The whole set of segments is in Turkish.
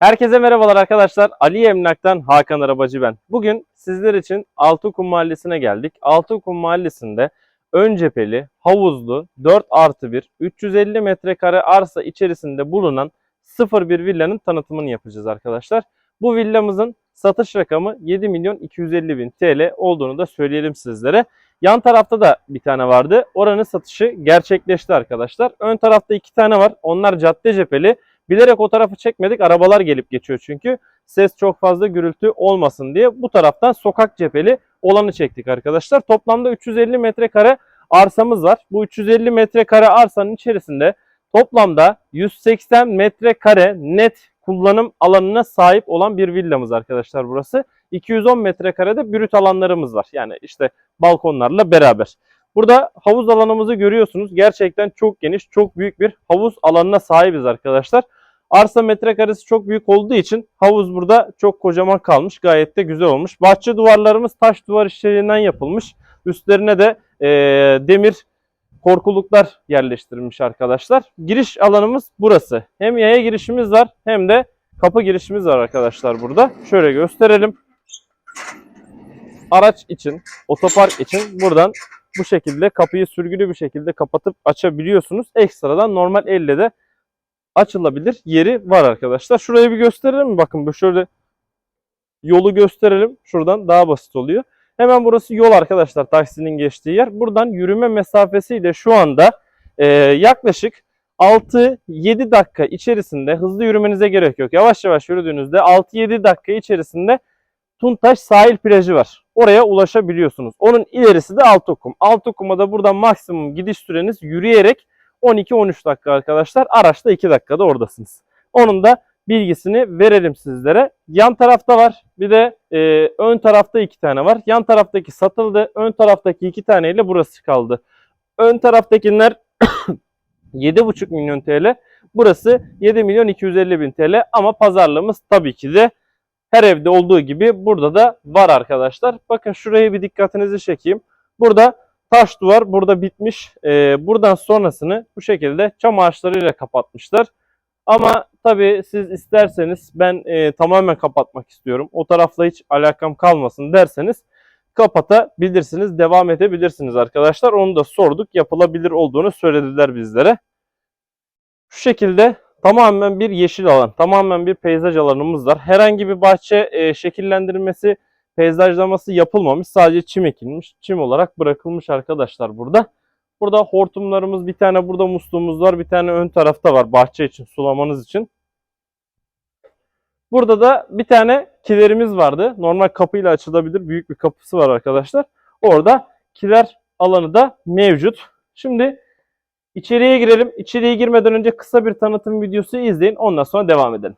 Herkese merhabalar arkadaşlar. Ali Emlak'tan Hakan Arabacı ben. Bugün sizler için Altıkum Mahallesi'ne geldik. Altıkum Mahallesi'nde ön cepheli, havuzlu, 4 artı 1, 350 metrekare arsa içerisinde bulunan 01 villanın tanıtımını yapacağız arkadaşlar. Bu villamızın satış rakamı 7 milyon 250 bin TL olduğunu da söyleyelim sizlere. Yan tarafta da bir tane vardı. Oranın satışı gerçekleşti arkadaşlar. Ön tarafta iki tane var. Onlar cadde cepheli. Bilerek o tarafı çekmedik. Arabalar gelip geçiyor çünkü. Ses çok fazla gürültü olmasın diye bu taraftan sokak cepheli olanı çektik arkadaşlar. Toplamda 350 metrekare arsamız var. Bu 350 metrekare arsanın içerisinde toplamda 180 metrekare net kullanım alanına sahip olan bir villamız arkadaşlar burası. 210 metrekarede brüt alanlarımız var. Yani işte balkonlarla beraber. Burada havuz alanımızı görüyorsunuz. Gerçekten çok geniş, çok büyük bir havuz alanına sahibiz arkadaşlar. Arsa metrekaresi çok büyük olduğu için havuz burada çok kocaman kalmış. Gayet de güzel olmuş. Bahçe duvarlarımız taş duvar işlerinden yapılmış. Üstlerine de eee, demir korkuluklar yerleştirilmiş arkadaşlar. Giriş alanımız burası. Hem yaya girişimiz var hem de kapı girişimiz var arkadaşlar burada. Şöyle gösterelim. Araç için, otopark için buradan bu şekilde kapıyı sürgülü bir şekilde kapatıp açabiliyorsunuz. Ekstradan normal elle de açılabilir yeri var arkadaşlar. Şurayı bir gösterelim? Bakın şöyle yolu gösterelim. Şuradan daha basit oluyor. Hemen burası yol arkadaşlar taksinin geçtiği yer. Buradan yürüme mesafesiyle şu anda e, yaklaşık 6-7 dakika içerisinde hızlı yürümenize gerek yok. Yavaş yavaş yürüdüğünüzde 6-7 dakika içerisinde Tuntaş sahil plajı var. Oraya ulaşabiliyorsunuz. Onun ilerisi de Altokum. Altokum'a da buradan maksimum gidiş süreniz yürüyerek 12-13 dakika arkadaşlar. Araçta 2 dakikada oradasınız. Onun da bilgisini verelim sizlere. Yan tarafta var. Bir de e, ön tarafta iki tane var. Yan taraftaki satıldı. Ön taraftaki iki taneyle burası kaldı. Ön taraftakiler 7,5 milyon TL. Burası 7 milyon 250 bin TL. Ama pazarlığımız tabii ki de her evde olduğu gibi burada da var arkadaşlar. Bakın şuraya bir dikkatinizi çekeyim. Burada taş duvar burada bitmiş. Ee, buradan sonrasını bu şekilde çam ağaçlarıyla kapatmışlar. Ama tabii siz isterseniz ben e, tamamen kapatmak istiyorum. O tarafla hiç alakam kalmasın derseniz kapatabilirsiniz. Devam edebilirsiniz arkadaşlar. Onu da sorduk. Yapılabilir olduğunu söylediler bizlere. Şu şekilde tamamen bir yeşil alan, tamamen bir peyzaj alanımız var. Herhangi bir bahçe e, şekillendirmesi, peyzajlaması yapılmamış. Sadece çim ekilmiş. Çim olarak bırakılmış arkadaşlar burada. Burada hortumlarımız, bir tane burada musluğumuz var, bir tane ön tarafta var bahçe için, sulamanız için. Burada da bir tane kilerimiz vardı. Normal kapıyla açılabilir büyük bir kapısı var arkadaşlar. Orada kiler alanı da mevcut. Şimdi İçeriye girelim. İçeriye girmeden önce kısa bir tanıtım videosu izleyin. Ondan sonra devam edelim.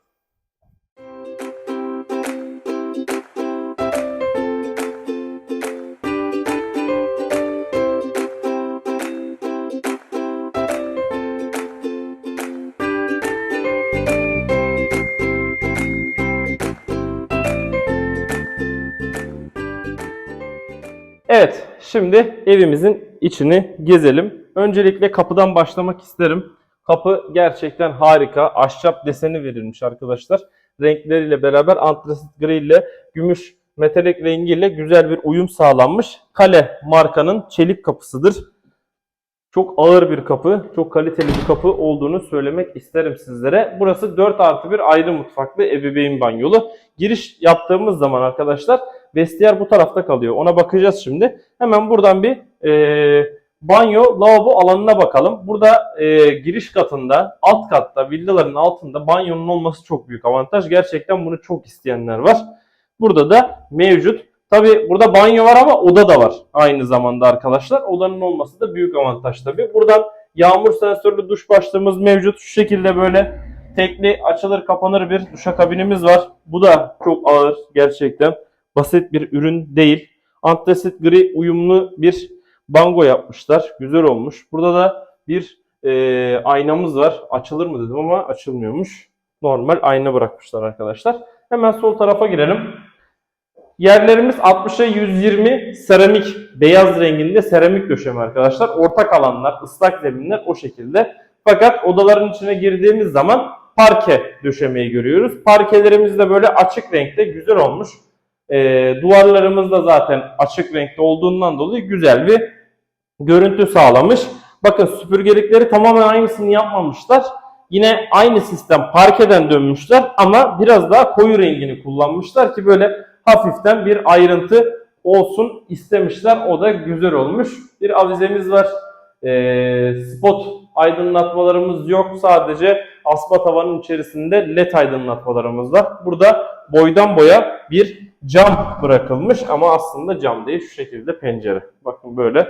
Evet, şimdi evimizin içini gezelim. Öncelikle kapıdan başlamak isterim. Kapı gerçekten harika. Ahşap deseni verilmiş arkadaşlar. Renkleriyle beraber antrasit gri ile gümüş metalik rengiyle güzel bir uyum sağlanmış. Kale markanın çelik kapısıdır. Çok ağır bir kapı, çok kaliteli bir kapı olduğunu söylemek isterim sizlere. Burası 4 artı bir ayrı mutfaklı ebeveyn banyolu. Giriş yaptığımız zaman arkadaşlar vestiyer bu tarafta kalıyor. Ona bakacağız şimdi. Hemen buradan bir e, banyo, lavabo alanına bakalım. Burada e, giriş katında, alt katta, villaların altında banyonun olması çok büyük avantaj. Gerçekten bunu çok isteyenler var. Burada da mevcut. Tabi burada banyo var ama oda da var aynı zamanda arkadaşlar. Odanın olması da büyük avantaj tabi. Buradan yağmur sensörlü duş başlığımız mevcut. Şu şekilde böyle tekli açılır kapanır bir duşakabinimiz var. Bu da çok ağır gerçekten. Basit bir ürün değil. Antrasit gri uyumlu bir bango yapmışlar. Güzel olmuş. Burada da bir e, aynamız var. Açılır mı dedim ama açılmıyormuş. Normal ayna bırakmışlar arkadaşlar. Hemen sol tarafa girelim. Yerlerimiz 60'a 120 seramik, beyaz renginde seramik döşeme arkadaşlar. Ortak alanlar, ıslak zeminler o şekilde. Fakat odaların içine girdiğimiz zaman parke döşemeyi görüyoruz. Parkelerimiz de böyle açık renkte güzel olmuş. Ee, duvarlarımız da zaten açık renkte olduğundan dolayı güzel bir görüntü sağlamış. Bakın süpürgelikleri tamamen aynısını yapmamışlar. Yine aynı sistem parkeden dönmüşler ama biraz daha koyu rengini kullanmışlar ki böyle hafiften bir ayrıntı olsun istemişler. O da güzel olmuş. Bir avizemiz var. Ee, spot aydınlatmalarımız yok. Sadece asma tavanın içerisinde led aydınlatmalarımız var. Burada boydan boya bir cam bırakılmış ama aslında cam değil. Şu şekilde pencere. Bakın böyle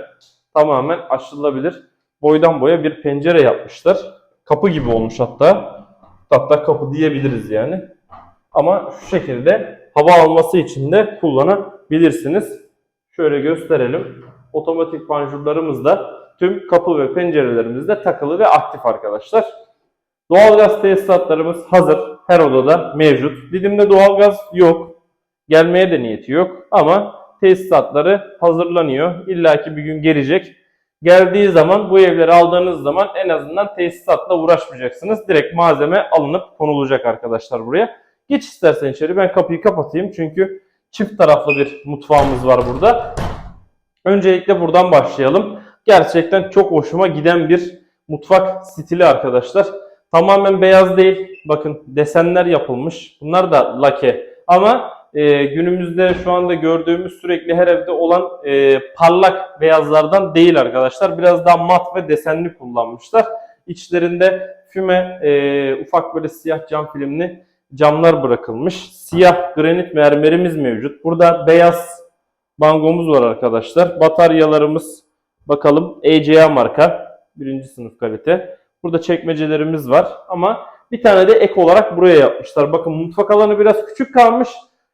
tamamen açılabilir. Boydan boya bir pencere yapmışlar. Kapı gibi olmuş hatta. Hatta kapı diyebiliriz yani. Ama şu şekilde hava alması için de kullanabilirsiniz. Şöyle gösterelim. Otomatik panjurlarımız da tüm kapı ve pencerelerimizde takılı ve aktif arkadaşlar. Doğalgaz tesisatlarımız hazır. Her odada mevcut. Didim'de doğalgaz yok. Gelmeye de niyeti yok. Ama tesisatları hazırlanıyor. İlla ki bir gün gelecek. Geldiği zaman bu evleri aldığınız zaman en azından tesisatla uğraşmayacaksınız. Direkt malzeme alınıp konulacak arkadaşlar buraya. Geç istersen içeri ben kapıyı kapatayım çünkü çift taraflı bir mutfağımız var burada. Öncelikle buradan başlayalım. Gerçekten çok hoşuma giden bir mutfak stili arkadaşlar. Tamamen beyaz değil. Bakın desenler yapılmış. Bunlar da lake. Ama e, günümüzde şu anda gördüğümüz sürekli her evde olan e, parlak beyazlardan değil arkadaşlar. Biraz daha mat ve desenli kullanmışlar. İçlerinde füme e, ufak böyle siyah cam filmli camlar bırakılmış. Siyah granit mermerimiz mevcut. Burada beyaz bangomuz var arkadaşlar. Bataryalarımız bakalım ECA marka. Birinci sınıf kalite. Burada çekmecelerimiz var ama bir tane de ek olarak buraya yapmışlar. Bakın mutfak alanı biraz küçük kalmış.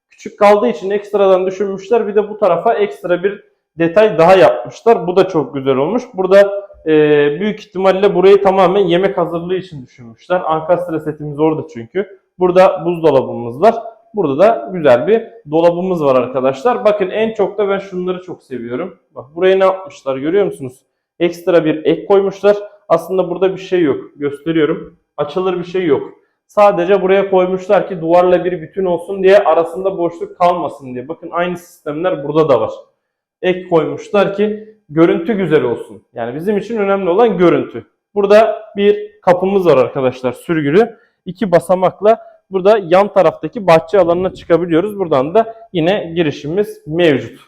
Küçük kaldığı için ekstradan düşünmüşler. Bir de bu tarafa ekstra bir detay daha yapmışlar. Bu da çok güzel olmuş. Burada e, büyük ihtimalle burayı tamamen yemek hazırlığı için düşünmüşler. Ankastre setimiz orada çünkü. Burada buzdolabımız var. Burada da güzel bir dolabımız var arkadaşlar. Bakın en çok da ben şunları çok seviyorum. Bak buraya ne yapmışlar görüyor musunuz? Ekstra bir ek koymuşlar. Aslında burada bir şey yok. Gösteriyorum. Açılır bir şey yok. Sadece buraya koymuşlar ki duvarla bir bütün olsun diye arasında boşluk kalmasın diye. Bakın aynı sistemler burada da var. Ek koymuşlar ki görüntü güzel olsun. Yani bizim için önemli olan görüntü. Burada bir kapımız var arkadaşlar sürgülü. İki basamakla burada yan taraftaki bahçe alanına çıkabiliyoruz. Buradan da yine girişimiz mevcut.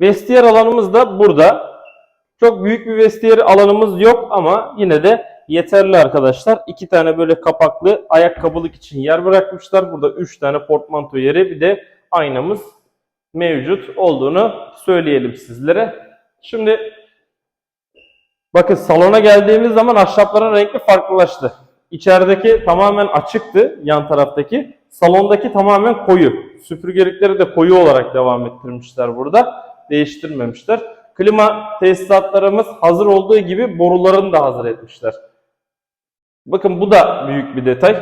Vestiyer alanımız da burada. Çok büyük bir vestiyer alanımız yok ama yine de yeterli arkadaşlar. İki tane böyle kapaklı ayakkabılık için yer bırakmışlar. Burada üç tane portmanto yeri bir de aynamız mevcut olduğunu söyleyelim sizlere. Şimdi bakın salona geldiğimiz zaman ahşapların renkli farklılaştı. İçerideki tamamen açıktı yan taraftaki. Salondaki tamamen koyu. Süpürgelikleri de koyu olarak devam ettirmişler burada. Değiştirmemişler. Klima tesisatlarımız hazır olduğu gibi borularını da hazır etmişler. Bakın bu da büyük bir detay.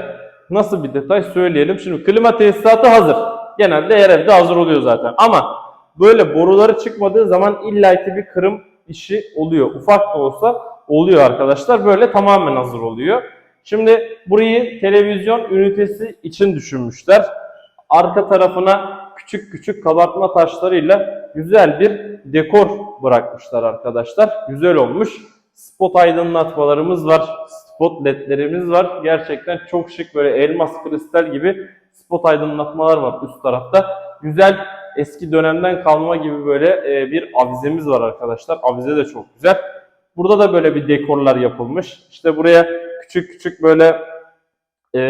Nasıl bir detay söyleyelim. Şimdi klima tesisatı hazır. Genelde her evde hazır oluyor zaten. Ama böyle boruları çıkmadığı zaman illaki bir kırım işi oluyor. Ufak da olsa oluyor arkadaşlar. Böyle tamamen hazır oluyor. Şimdi burayı televizyon ünitesi için düşünmüşler. Arka tarafına küçük küçük kabartma taşlarıyla güzel bir dekor bırakmışlar arkadaşlar. Güzel olmuş. Spot aydınlatmalarımız var. Spot ledlerimiz var. Gerçekten çok şık böyle elmas kristal gibi spot aydınlatmalar var üst tarafta. Güzel eski dönemden kalma gibi böyle e, bir avizemiz var arkadaşlar. Avize de çok güzel. Burada da böyle bir dekorlar yapılmış. İşte buraya küçük küçük böyle e,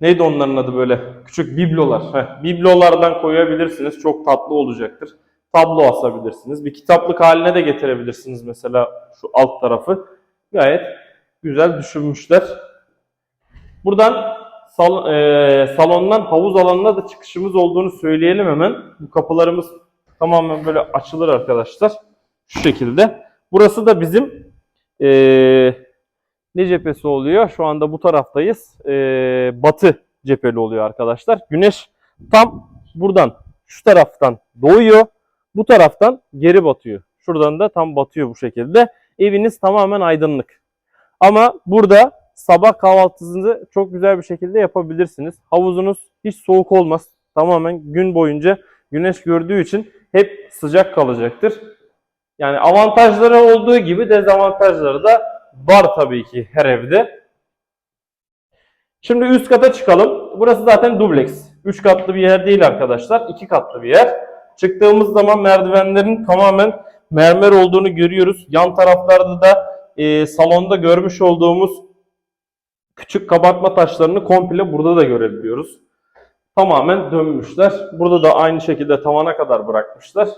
neydi onların adı böyle küçük biblolar. Heh, biblolardan koyabilirsiniz. Çok tatlı olacaktır. Tablo asabilirsiniz. Bir kitaplık haline de getirebilirsiniz mesela şu alt tarafı. Gayet güzel düşünmüşler. Buradan sal, e, salondan havuz alanına da çıkışımız olduğunu söyleyelim hemen. Bu kapılarımız tamamen böyle açılır arkadaşlar. Şu şekilde. Burası da bizim e, ne cephesi oluyor? Şu anda bu taraftayız. E, batı cepheli oluyor arkadaşlar. Güneş tam buradan şu taraftan doğuyor. Bu taraftan geri batıyor. Şuradan da tam batıyor bu şekilde. eviniz tamamen aydınlık. Ama burada sabah kahvaltısını çok güzel bir şekilde yapabilirsiniz. Havuzunuz hiç soğuk olmaz. Tamamen gün boyunca güneş gördüğü için hep sıcak kalacaktır. Yani avantajları olduğu gibi dezavantajları da var tabii ki her evde. Şimdi üst kata çıkalım. Burası zaten dubleks. 3 katlı bir yer değil arkadaşlar. 2 katlı bir yer. Çıktığımız zaman merdivenlerin tamamen mermer olduğunu görüyoruz. Yan taraflarda da e, salonda görmüş olduğumuz küçük kabartma taşlarını komple burada da görebiliyoruz. Tamamen dönmüşler. Burada da aynı şekilde tavana kadar bırakmışlar.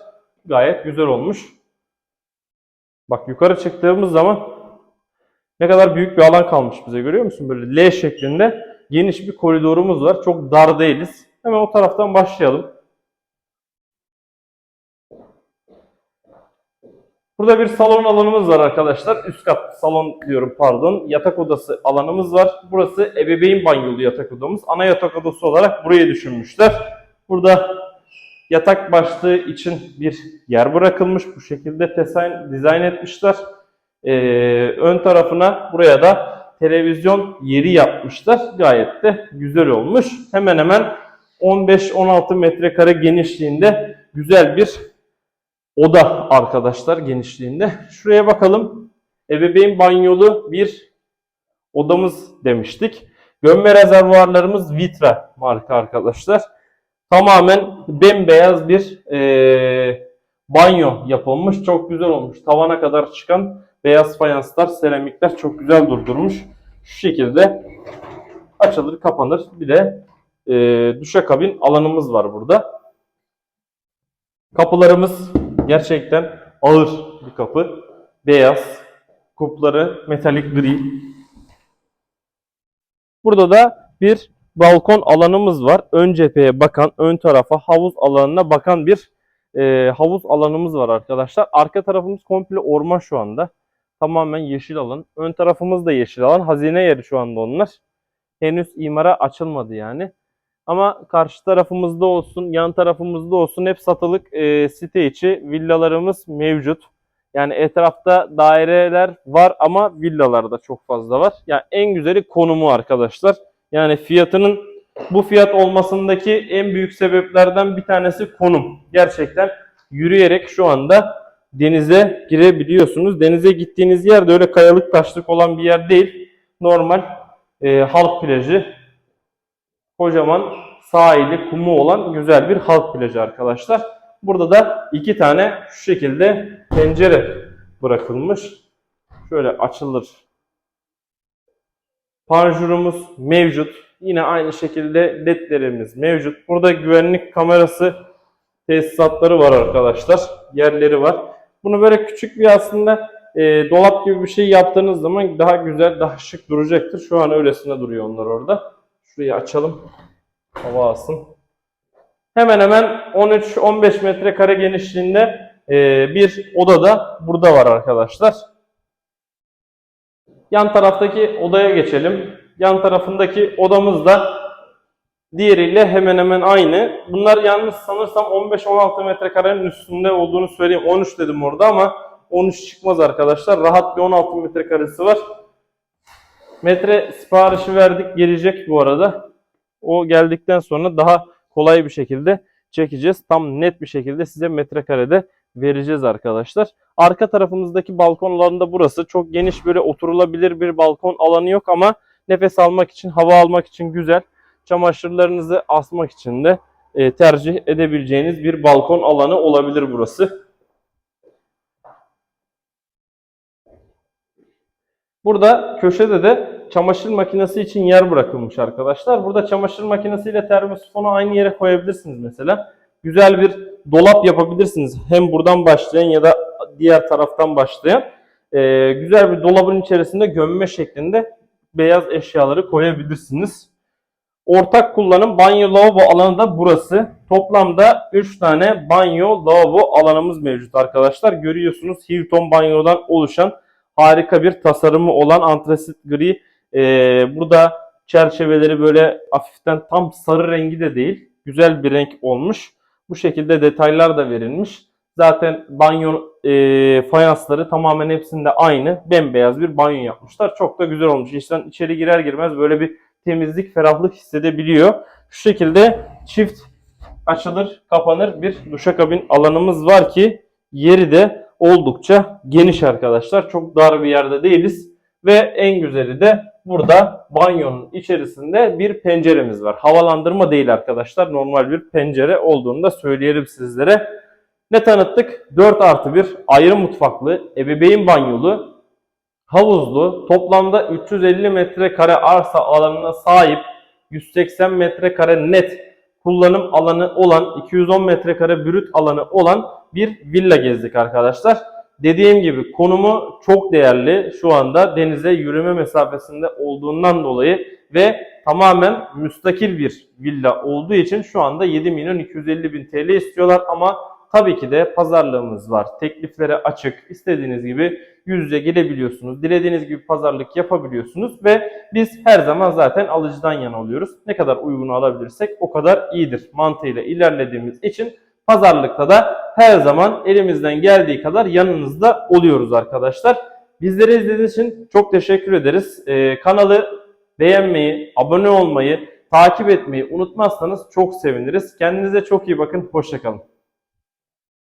Gayet güzel olmuş. Bak yukarı çıktığımız zaman ne kadar büyük bir alan kalmış bize görüyor musun? Böyle L şeklinde geniş bir koridorumuz var. Çok dar değiliz. Hemen o taraftan başlayalım. Burada bir salon alanımız var arkadaşlar. Üst kat salon diyorum pardon. Yatak odası alanımız var. Burası ebeveyn banyolu yatak odamız. Ana yatak odası olarak burayı düşünmüşler. Burada yatak başlığı için bir yer bırakılmış. Bu şekilde dizayn, dizayn etmişler. Ee, ön tarafına buraya da televizyon yeri yapmışlar. Gayet de güzel olmuş. Hemen hemen 15-16 metrekare genişliğinde güzel bir oda arkadaşlar genişliğinde. Şuraya bakalım. Ebeveyn banyolu bir odamız demiştik. Gömme rezervuarlarımız Vitra marka arkadaşlar. Tamamen bembeyaz bir eee, banyo yapılmış. Çok güzel olmuş. Tavana kadar çıkan beyaz fayanslar, seramikler çok güzel durdurmuş. Şu şekilde açılır kapanır. Bir de eee duşakabin alanımız var burada. Kapılarımız gerçekten ağır bir kapı. Beyaz. Kupları metalik gri. Burada da bir balkon alanımız var. Ön cepheye bakan, ön tarafa havuz alanına bakan bir e, havuz alanımız var arkadaşlar. Arka tarafımız komple orman şu anda. Tamamen yeşil alan. Ön tarafımız da yeşil alan. Hazine yeri şu anda onlar. Henüz imara açılmadı yani. Ama karşı tarafımızda olsun, yan tarafımızda olsun hep satılık e, site içi villalarımız mevcut. Yani etrafta daireler var ama villalar da çok fazla var. Yani en güzeli konumu arkadaşlar. Yani fiyatının bu fiyat olmasındaki en büyük sebeplerden bir tanesi konum. Gerçekten yürüyerek şu anda denize girebiliyorsunuz. Denize gittiğiniz yer de öyle kayalık taşlık olan bir yer değil. Normal e, halk plajı kocaman sahili, kumu olan güzel bir halk plajı arkadaşlar. Burada da iki tane şu şekilde pencere bırakılmış. Şöyle açılır. Panjurumuz mevcut. Yine aynı şekilde ledlerimiz mevcut. Burada güvenlik kamerası tesisatları var arkadaşlar. Yerleri var. Bunu böyle küçük bir aslında e, dolap gibi bir şey yaptığınız zaman daha güzel, daha şık duracaktır. Şu an öylesine duruyor onlar orada. Şurayı açalım. Hava alsın. Hemen hemen 13-15 metrekare genişliğinde e, bir oda da burada var arkadaşlar. Yan taraftaki odaya geçelim. Yan tarafındaki odamız da diğeriyle hemen hemen aynı. Bunlar yalnız sanırsam 15-16 metrekarenin üstünde olduğunu söyleyeyim. 13 dedim orada ama 13 çıkmaz arkadaşlar. Rahat bir 16 metrekaresi var. Metre siparişi verdik. Gelecek bu arada. O geldikten sonra daha kolay bir şekilde çekeceğiz. Tam net bir şekilde size metrekarede vereceğiz arkadaşlar. Arka tarafımızdaki balkon alanı da burası. Çok geniş böyle oturulabilir bir balkon alanı yok ama nefes almak için, hava almak için güzel. Çamaşırlarınızı asmak için de e, tercih edebileceğiniz bir balkon alanı olabilir burası. Burada köşede de çamaşır makinesi için yer bırakılmış arkadaşlar. Burada çamaşır makinesiyle termosifonu aynı yere koyabilirsiniz mesela. Güzel bir dolap yapabilirsiniz. Hem buradan başlayan ya da diğer taraftan başlayan. Ee, güzel bir dolabın içerisinde gömme şeklinde beyaz eşyaları koyabilirsiniz. Ortak kullanım banyo lavabo alanı da burası. Toplamda 3 tane banyo lavabo alanımız mevcut arkadaşlar. Görüyorsunuz Hilton banyodan oluşan harika bir tasarımı olan antresit gri. Ee, burada çerçeveleri böyle hafiften tam sarı rengi de değil. Güzel bir renk olmuş. Bu şekilde detaylar da verilmiş. Zaten banyo e, fayansları tamamen hepsinde aynı. Bembeyaz bir banyo yapmışlar. Çok da güzel olmuş. İnsan içeri girer girmez böyle bir temizlik, ferahlık hissedebiliyor. Şu şekilde çift açılır, kapanır bir duşakabin alanımız var ki yeri de oldukça geniş arkadaşlar. Çok dar bir yerde değiliz. Ve en güzeli de burada banyonun içerisinde bir penceremiz var. Havalandırma değil arkadaşlar. Normal bir pencere olduğunu da söyleyelim sizlere. Ne tanıttık? 4 artı 1 ayrı mutfaklı, ebeveyn banyolu, havuzlu, toplamda 350 metrekare arsa alanına sahip, 180 metrekare net kullanım alanı olan, 210 metrekare brüt alanı olan bir villa gezdik arkadaşlar. Dediğim gibi konumu çok değerli. Şu anda denize yürüme mesafesinde olduğundan dolayı ve tamamen müstakil bir villa olduğu için şu anda 7 milyon 250 bin TL istiyorlar ama tabii ki de pazarlığımız var. Tekliflere açık. İstediğiniz gibi yüz yüze gelebiliyorsunuz. Dilediğiniz gibi pazarlık yapabiliyorsunuz ve biz her zaman zaten alıcıdan yana oluyoruz. Ne kadar uygun alabilirsek o kadar iyidir mantığıyla ilerlediğimiz için pazarlıkta da her zaman elimizden geldiği kadar yanınızda oluyoruz arkadaşlar. Bizleri izlediğiniz için çok teşekkür ederiz. Ee, kanalı beğenmeyi, abone olmayı, takip etmeyi unutmazsanız çok seviniriz. Kendinize çok iyi bakın. Hoşçakalın.